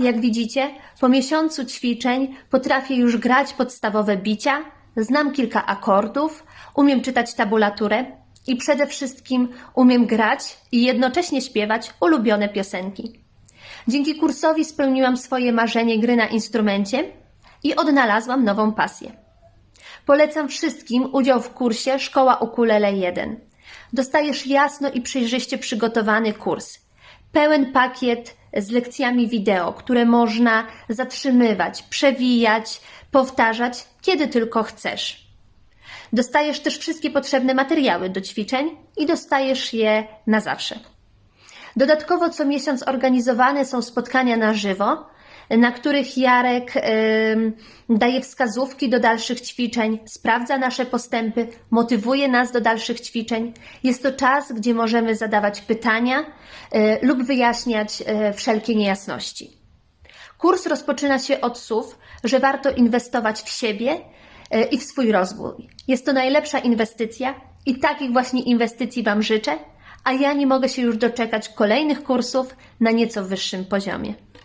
Jak widzicie, po miesiącu ćwiczeń potrafię już grać podstawowe bicia, znam kilka akordów, umiem czytać tabulaturę i przede wszystkim umiem grać i jednocześnie śpiewać ulubione piosenki. Dzięki kursowi spełniłam swoje marzenie gry na instrumencie i odnalazłam nową pasję. Polecam wszystkim udział w kursie Szkoła Ukulele 1. Dostajesz jasno i przejrzyście przygotowany kurs. Pełen pakiet z lekcjami wideo, które można zatrzymywać, przewijać, powtarzać, kiedy tylko chcesz. Dostajesz też wszystkie potrzebne materiały do ćwiczeń i dostajesz je na zawsze. Dodatkowo co miesiąc organizowane są spotkania na żywo, na których Jarek daje wskazówki do dalszych ćwiczeń, sprawdza nasze postępy, motywuje nas do dalszych ćwiczeń. Jest to czas, gdzie możemy zadawać pytania y, lub wyjaśniać y, wszelkie niejasności. Kurs rozpoczyna się od słów, że warto inwestować w siebie y, i w swój rozwój. Jest to najlepsza inwestycja i takich właśnie inwestycji Wam życzę, a ja nie mogę się już doczekać kolejnych kursów na nieco wyższym poziomie.